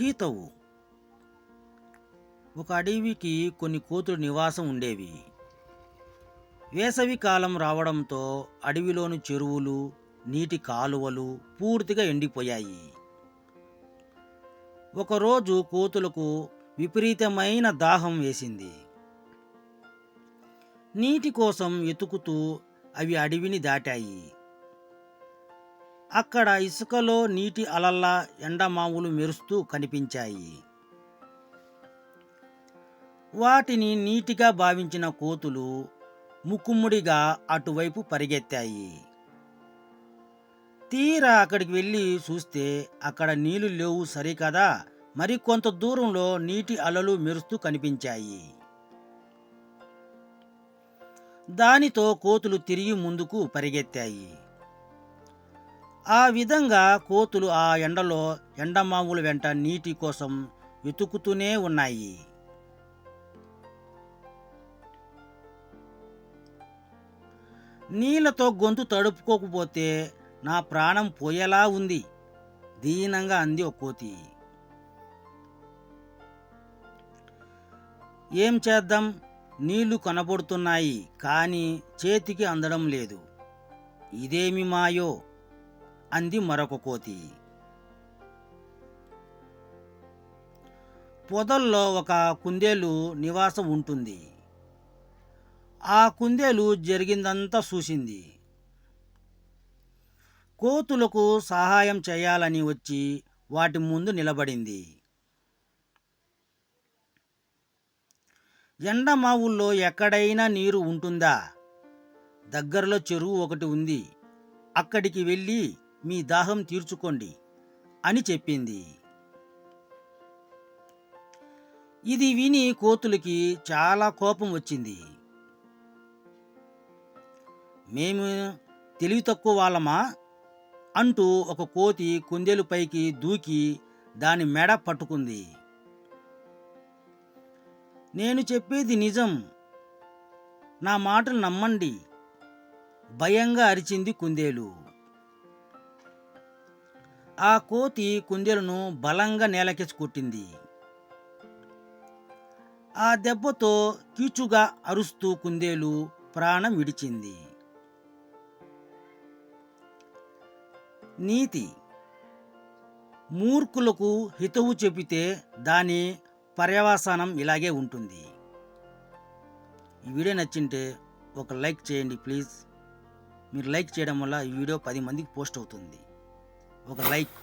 హీతవు. ఒక అడవికి కొన్ని కోతులు నివాసం ఉండేవి. వేసవి కాలం రావడంతో అడవిలోని చెరువులు నీటి కాలువలు పూర్తిగా ఎండిపోయాయి. ఒకరోజు కోతులకు విపరీతమైన దాహం వేసింది. నీటి కోసం వెతుకుతూ అవి అడవిని దాటాయి. అక్కడ ఇసుకలో నీటి అలల్లా ఎండమావులు మెరుస్తూ కనిపించాయి. వాటిని నీటిగా భావించిన కోతులు ముక్కుముడిగా అటువైపు పరిగెత్తాయి. తీరా అక్కడికి వెళ్ళి చూస్తే అక్కడ నీళ్ళు లేవు సరికదా? మరి కొంత దూరంలో నీటి అలలు మెరుస్తూ కనిపించాయి. దానితో కోతులు తిరిగి ముందుకు పరిగెత్తాయి. ఆ విధంగా కోతులు ఆ ఎండలో ఎండమావుల వెంట నీటి కోసం వెతుకుతూనే ఉన్నాయి. నీళ్ళతో గొంతు తడుపుకోకపోతే నా ప్రాణం పోయేలా ఉంది దీనంగా అంది ఒక కోతి. ఏం చేద్దాం? నీళ్ళు కనబడుతున్నాయి కానీ చేతికి అందడం లేదు. ఇదేమి మాయో? అంది మరొక కోతి. పొదల్లో ఒక కుందేలు నివాసం ఉంటుంది. ఆ కుందేలు జరిగిందంతా చూసింది. కోతులకు సహాయం చేయాలని వచ్చి వాటి ముందు నిలబడింది. ఎండమావుల్లో ఎక్కడైనా నీరు ఉంటుందా? దగ్గరలో చెరువు ఒకటి ఉంది. అక్కడికి వెళ్ళి మీ దాహం తీర్చుకోండి అని చెప్పింది. ఇది విని కోతులకి చాలా కోపం వచ్చింది. మేము తెలివి తక్కువ వాళ్ళమా? అంటూ ఒక కోతి కుందేలుపైకి దూకి దాని మెడ పట్టుకుంది. నేను చెప్పేది నిజం. నా మాటలు నమ్మండి. భయంగా అరిచింది కుందేలు. ఆ కోతి కుందేలును బలంగా నేలకేసి కొట్టింది. ఆ దెబ్బతో కీచుగా అరుస్తూ కుందేలు ప్రాణం విడిచింది. నీతి. మూర్ఖులకు హితవు చెబితే దాని పర్యవసానం ఇలాగే ఉంటుంది. ఈ వీడియో నచ్చింటే ఒక లైక్ చేయండి ప్లీజ్. మీరు లైక్ చేయడం వల్ల ఈ వీడియో పది మందికి పోస్ట్ అవుతుంది. ఒక లైక్